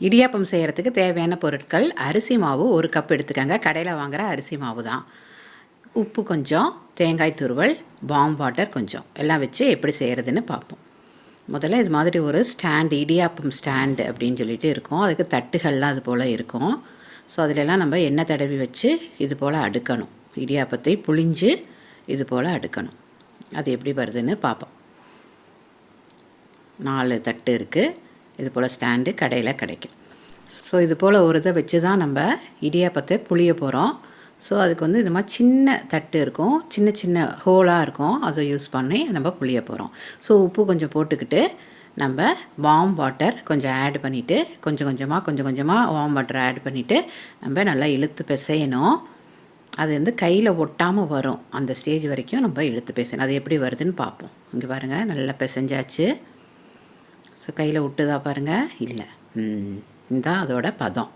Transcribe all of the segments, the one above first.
இடியாப்பம் செய்கிறதுக்கு தேவையான பொருட்கள் அரிசி மாவு ஒரு கப் எடுத்துக்கோங்க. கடையில் வாங்குகிற அரிசி மாவு தான். உப்பு கொஞ்சம் தேங்காய் துருவல் பாம் வாட்டர் கொஞ்சம். எல்லாம் வச்சு எப்படி செய்கிறதுன்னு பார்ப்போம். முதல்ல இது மாதிரி ஒரு ஸ்டாண்டு இடியாப்பம் ஸ்டாண்டு அப்படின்னு சொல்லிட்டு இருக்கும். அதுக்கு தட்டுகள்லாம் அது போல் இருக்கும். ஸோ அதிலெல்லாம் நம்ம எண்ணெய் தடவி வச்சு இது போல் அடுக்கணும். இடியாப்பத்தை புழிஞ்சு இது போல் அடுக்கணும். அது எப்படி வருதுன்னு பார்ப்போம். நாலு தட்டு இருக்குது இது போல் ஸ்டாண்டு கடையில் கிடைக்கும். ஸோ இது போல் ஒரு இதை வச்சு தான் நம்ம இடியாப்பத்தை புளிய போகிறோம் ஸோ அதுக்கு வந்து இந்த மாதிரி சின்ன தட்டு இருக்கும். சின்ன சின்ன ஹோலாக இருக்கும். அதை யூஸ் பண்ணி நம்ம புளிய போகிறோம் ஸோ உப்பு கொஞ்சம் போட்டுக்கிட்டு நம்ம வார்ம் வாட்டர் கொஞ்சம் ஆட் பண்ணிவிட்டு கொஞ்சம் கொஞ்சமாக கொஞ்சம் கொஞ்சமாக வார்ம் வாட்டர் ஆட் பண்ணிவிட்டு நம்ம நல்லா இழுத்து பிசையணும். அது வந்து கையில் ஒட்டாமல் வரும். அந்த ஸ்டேஜ் வரைக்கும் நம்ம இழுத்து பேசணும் அது எப்படி வருதுன்னு பார்ப்போம். இங்கே பாருங்கள் நல்லா பிசைஞ்சாச்சு. ஸோ கையில் விட்டுதா பாருங்கள் இல்லை. இதுதான் அதோட பதம்.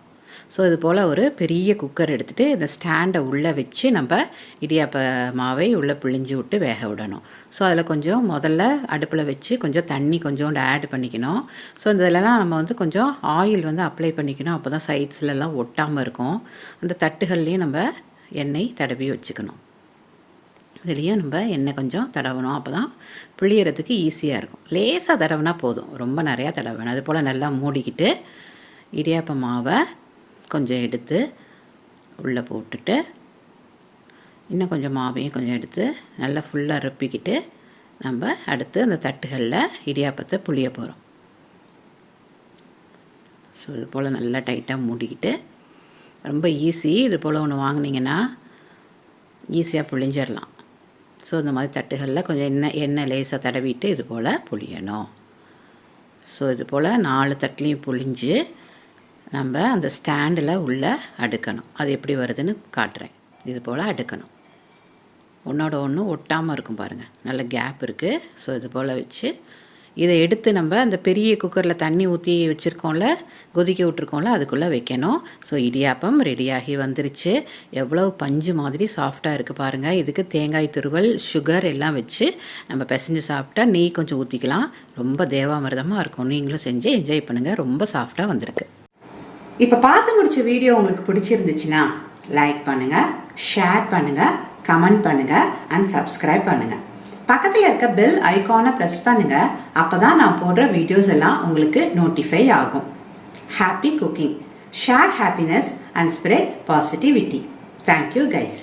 ஸோ இது போல் ஒரு பெரிய குக்கர் எடுத்துகிட்டு இந்த ஸ்டாண்டை உள்ளே வச்சு நம்ம இடியாப்ப மாவை உள்ளே பிழிஞ்சு விட்டு வேக விடணும். ஸோ அதில் கொஞ்சம் முதல்ல அடுப்பில் வச்சு கொஞ்சம் தண்ணி கொஞ்சோண்டு ஆட் பண்ணிக்கணும். ஸோ இதிலலாம் நம்ம வந்து கொஞ்சம் ஆயில் வந்து அப்ளை பண்ணிக்கணும். அப்போ தான் சைட்ஸ்லலாம் ஒட்டாமல் இருக்கும். அந்த தட்டுகள்லேயும் நம்ம எண்ணெய் தடவி வச்சுக்கணும். இதுலேயும் நம்ம எண்ணெய் கொஞ்சம் தடவணும். அப்போ தான் புளியறதுக்கு ஈஸியாக இருக்கும். லேசாக தடவினா போதும். ரொம்ப நிறையா தடவணும். அது போல் நல்லா மூடிக்கிட்டு இடியாப்ப மாவை கொஞ்சம் எடுத்து உள்ளே போட்டுட்டு இன்னும் கொஞ்சம் மாவையும் கொஞ்சம் எடுத்து நல்லா ஃபுல்லாக ரொப்பிக்கிட்டு நம்ம அடுத்து அந்த தட்டுகளில் இடியாப்பத்தை புளிய போகிறோம் ஸோ இது போல் நல்லா டைட்டாக மூடிக்கிட்டு ரொம்ப ஈஸி இது போல் ஒன்று வாங்கினீங்கன்னா ஈஸியாக புளிஞ்சிடலாம் ஸோ இந்த மாதிரி தட்டுகளில் கொஞ்சம் எண்ணெய் எண்ணெய் லேசாக தடவிட்டு இது போல் புளியணும் ஸோ இது போல் நாலு தட்டுலேயும் புளிஞ்சு நம்ம அந்த ஸ்டாண்டில் உள்ளே அடுக்கணும். அது எப்படி வருதுன்னு காட்டுறேன். இது போல் அடுக்கணும். ஒன்றோட ஒன்று ஒட்டாமல் இருக்கும் பாருங்கள் நல்ல கேப் இருக்குது ஸோ இது போல் வச்சு இதை எடுத்து நம்ம அந்த பெரிய குக்கரில் தண்ணி ஊற்றி வச்சுருக்கோம்ல கொதிக்க விட்ருக்கோம்ல அதுக்குள்ளே வைக்கணும். ஸோ இடியாப்பம் ரெடியாகி வந்துருச்சு. எவ்வளோ பஞ்சு மாதிரி சாஃப்டாக இருக்குது பாருங்கள் இதுக்கு தேங்காய் துருவல் சுகர் எல்லாம் வச்சு நம்ம பிசைஞ்சு சாப்பிட்டா நெய் கொஞ்சம் ஊற்றிக்கலாம் ரொம்ப தேவாமிரதமாக இருக்கும். நீங்களும் செஞ்சு என்ஜாய் பண்ணுங்கள் ரொம்ப சாஃப்டாக வந்திருக்கு. இப்போ பார்த்து முடிச்ச வீடியோ உங்களுக்கு பிடிச்சிருந்துச்சுன்னா லைக் பண்ணுங்கள் ஷேர் பண்ணுங்கள் கமெண்ட் பண்ணுங்கள் அண்ட் சப்ஸ்கிரைப் பண்ணுங்கள் பக்கத்தில் இருக்க பெல் ஐகானை ப்ரெஸ் பண்ணுங்கள் அப்போ தான் நான் போடுற வீடியோஸ் எல்லாம் உங்களுக்கு நோட்டிஃபை ஆகும். Happy cooking share happiness and spread positivity thank you guys